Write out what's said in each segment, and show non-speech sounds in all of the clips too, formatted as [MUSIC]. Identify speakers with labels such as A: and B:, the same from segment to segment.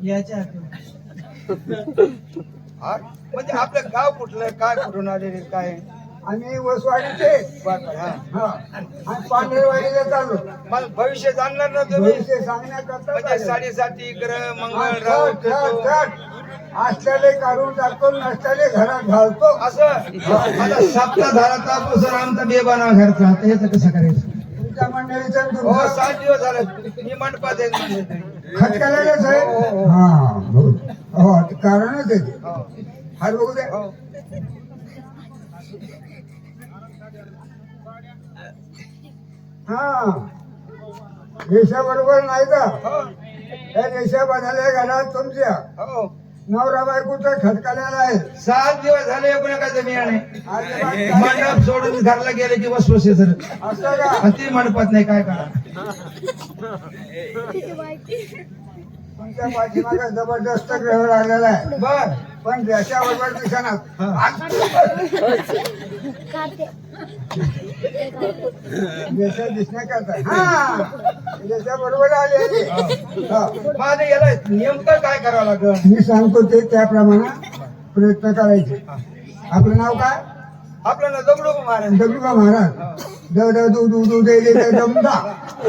A: याच्या.
B: हा? म्हणजे आपलं गाव कुठलं काय कुठून आलेले काय
C: आम्ही वसवाडीचे
B: बरं, हा.
C: हा आणि पांढरवाडीला चाललो
B: मला भविष्य जाणणार ना तुम्ही
C: भविष्य सांगण्याकरता
B: म्हणजे. साडेसाती ग्रह मंगळ
C: चट,
B: राहू
C: चट,
B: केतू.
C: चट. असलेले काढून टाकतो नसलेले घरात घालतो
B: असं आता सप्ताधाराचा पासून आमचा बेबाना घरचा आता याचं कसं करायचं
C: तुमच्या मंडळीचं
B: हो
C: तुमचं
B: सात दिवस झाले मी मंडपात आहे म्हणजे तरी.
C: खटकालेलंच आहे
B: हो, हो, हो.
C: हा हो ते कारणच आहे ते.
B: हो,
C: हात बघू द्या
B: हो.
C: हा रेषा बरोबर नाही का
B: हो,
C: या रेषा बदलल्या घरात तुमच्या
B: हो.
C: नवरा बायकोचा खटकालेला आहे?
B: सात दिवस झाले एकूण काय मंडप सोडून घरला गेले की सर
C: असं का?
B: आणि ती मंडपात नाही काय करा?
C: तुमच्या पाठीमागे जबरदस्त ग्रह लागलेला आहे.
B: बर.
C: पण रेषा बरोबर दिसणार दिसण्याकरता. हा. बरोबर आली.
B: माझं याला नेमकं काय करावं लागलं?
C: मी सांगतो ते त्याप्रमाणे प्रयत्न करायचे. आपलं नाव काय?
B: आपल्याला दगडू महाराज.
C: दगडूबा महाराज. द द दू दू दू दे दे दे दम दा. [LAUGHS]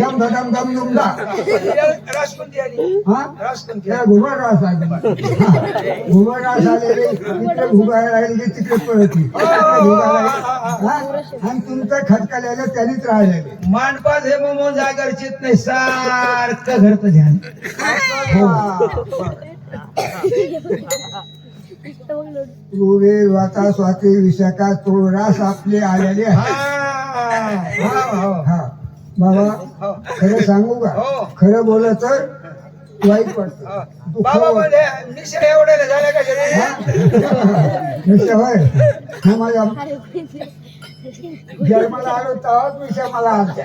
C: दम द दम दम दुम दा.
B: राष्ट्रपती आली
C: हा?
B: राष्ट्रपती
C: त्याला घुबड रास आले. घुबड रास आलेले इकडे घुबायला लागले की तिकडे पळती. [LAUGHS] हा? आणि तुमचं खटकाल्याला त्यांनीच राहिलेले.
B: मांडपात हे मोमोन जागर चित नाही सारखं घरचं ध्यान. [LAUGHS]
C: रुरे वाता स्वाती विशाखा तो रास आपले आलेले
B: हा, हा, हो.
C: हा बाबा
B: हो.
C: खरं सांगू का?
B: हो.
C: खरं बोललं तर वाईट पडत.
B: बाबा म्हणजे
C: होय. हा माझ्या जन्माला आलो तेव्हाच मला आलता.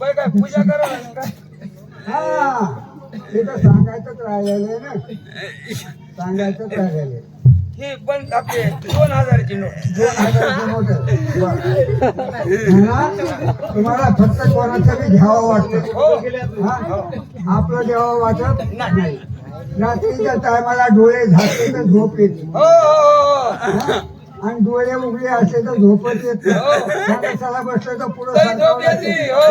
B: काय पूजा करा काय
C: हा ते तर सांगायचंच राहिलेलं आहे ना सांगायचंच राहिलेलं आहे.
B: ही पण आपले दोन हजाराची नोट
C: दोन हजारचं नोट आहे. बरं. तुम्हाला फक्त कोणाचं बी घ्यावं वाटतं
B: हो
C: हा? आपलं घ्यावं वाटत नाही रात्रीच्या टायमाला डोळे झाकले तर झोप येते
B: हो हो, हो
C: हा? आणि डोळे उघडे असले तर झोपच येत नाही. कशाला बसलं तर पुढं.
B: हो.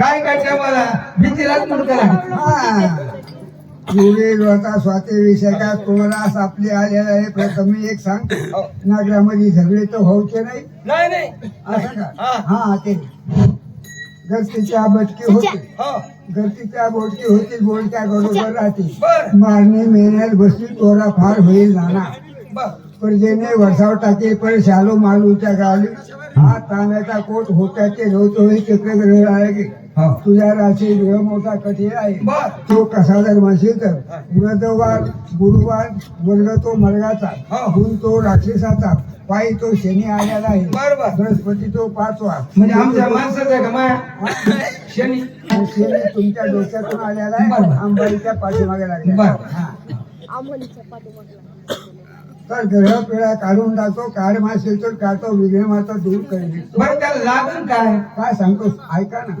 B: काय काय मला? भीतीलाच म्हणून करा.
C: हा. स्वाती विषयका तोरास आपले आलेला आहे. प्रथम मी एक सांग
B: हो.
C: नागरामध्ये झगडे तर व्हायचे नाही. असं का?
B: हा.
C: हा ते. गर्दीच्या बटकी होते. गर्दीच्या बोटकी होती बोलक्या बरोबर राहते मारणे मेहनत बसली तोरा फार होईल नाना.
B: बर.
C: परजेने वर्षाव टाके पर शालो मालूच्या गाली हा तांब्याचा कोट होत्याचे नव्हतो हे चक्र ग्रह आहे की?
B: हो.
C: तुझ्या राशी ग्रह मोठा कठीण आहे. तो कसा जर म्हणशील तर व्रतवार गुरुवार वर्ग तो मर्गाचा. गुण तो राक्षसाचा पायी तो शनी आलेला आहे. बृहस्पती तो पाचवा.
B: म्हणजे आमच्या माणसाचं आहे का माया? शनी.
C: तुमच्या डोक्यातून आलेला. आहे. आंबाईच्या पाठीमागे लागला. हा. तर ग्रह पिळा काढून टाकतो काढ मासेल तर काढतो विघ्न माता दूर करेल
B: बरं त्याला लागून काय?
C: काय सांगतो? ऐका ना.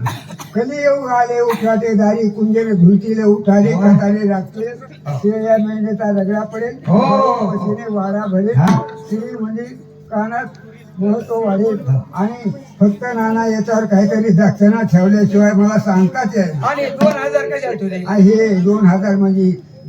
C: कधी येऊ आले उठाटे दारी कुंजेने धुलतीले उठाले कटाले लागते शेळ्या मेंढ्याचा रगडा पडेल
B: हो.
C: पशीने वारा भरेल
B: हा.
C: श्री म्हणजे कानात महत्त्व वाढेल. आणि फक्त नाना याच्यावर काहीतरी दक्षिणा ठेवल्याशिवाय मला सांगताच येईल
B: आणि दोन हजार कशा तुझे
C: हे दोन हजार म्हणजे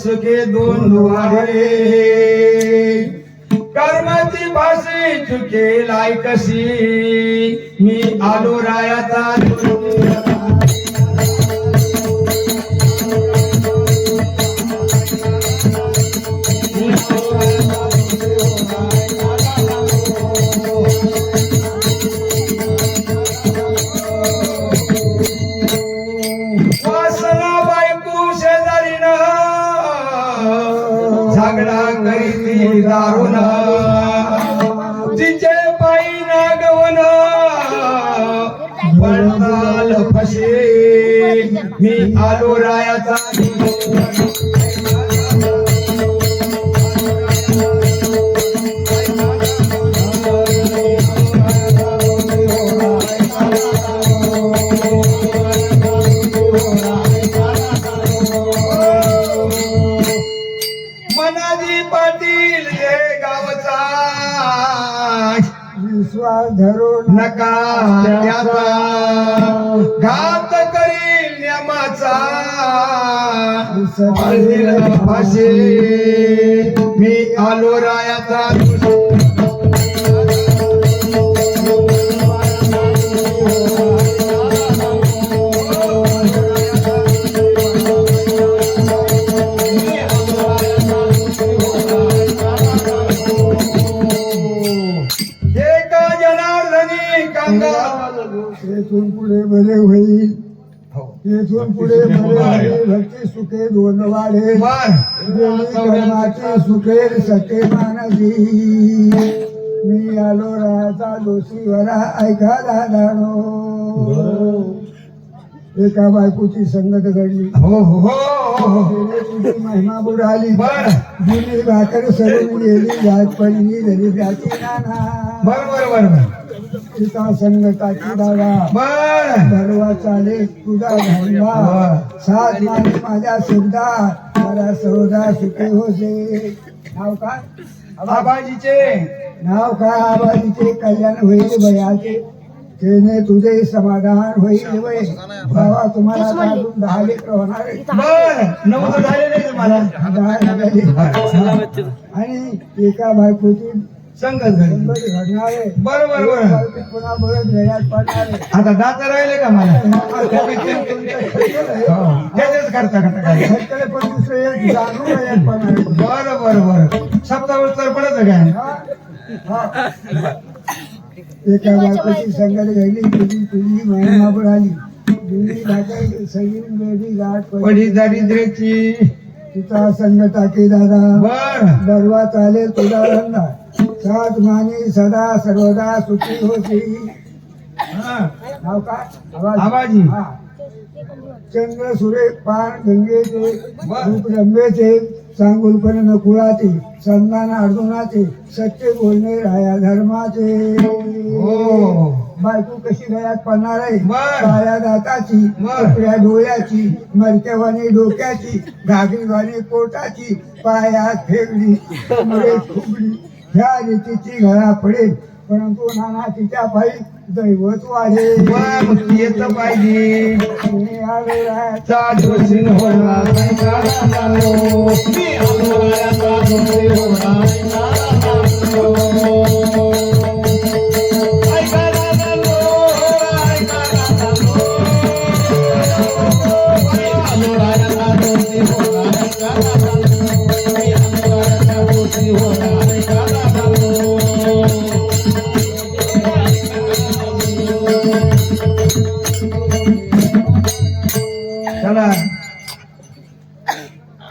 B: सुखे दोन दुवारे कर्माची भाषी चुके लाय कशी? मी आलो रायाचा वासना झगडा करीती दारुण. तिचे पायी नागवन. पडताल फसे. मी आलो रायाचा मनाजी पाटील हे गावचा
C: विश्वास धरून
B: नका त्याचा घात करील नियमाचा. फाशी मी आलो रायाचा
C: येथून पुढे बरे होईल. येथून पुढे बरे होईल. भक्ती सुखे दोन वाढे. कर्माचे सुखे सखे मानसी. मी आलो वरा ऐका दादानो एका बायकोची संगत घडली.
B: हो हो हो. हो
C: तुझी महिमा बुडाली. जुनी भाकर सरून गेली. जात पडली गरीबाची नाना.
B: बर बर बर बर.
C: पिता संगताची दादा चाले तुझा सात माने माझ्या सुद्धा मला सौदा सुखे होते. नाव काय?
B: आबाजीचे.
C: नाव काय? आबाजीचे? कल्याण होईल भयाचे. तेने तुझे समाधान होईल वय. बाबा तुम्हाला अजून दहा लेकरं होणार. [LAUGHS] आणि एका बायकोची
B: बर बर बर
C: पुन्हा बरं घरात पडणार
B: आता दात राहिले का मला? हो, त्याचेच करता करता काय?
C: पण दुसरे एक जाणून घरात पडणार आहे.
B: बर बर बर तर पडत काय?
C: हा? हा. एका बायकोची संगत घडली तुझी तुझी महिमा बुडाली जुनी भाकर सगळी गाठ
B: पडी दारिद्र्याची
C: तुझा संगता की दादा.
B: बर.
C: बरवा चालेल तुझा धंदा सात माने सदा सर्वदा सुखी होती. नाव. चंद्र सुरे पान गंगेचे. रूप रंगेचे चांगुलपण नकुळाचे संधान अर्जुनाचे सत्य बोलणे राया धर्माचे
B: हो
C: बायको कशी गळ्यात पडणार आहे. काळ्या दाताची. कपड्या डोळ्याची मरक्यावानी डोक्याची घागरीवाणी पोटाची पायात फेगली मुळे फुगली ह्या रीतीची घरा पडेल. परंतु नाना तिच्या पायी दैवत वाढे
B: मग येत पाहिजे.
C: मी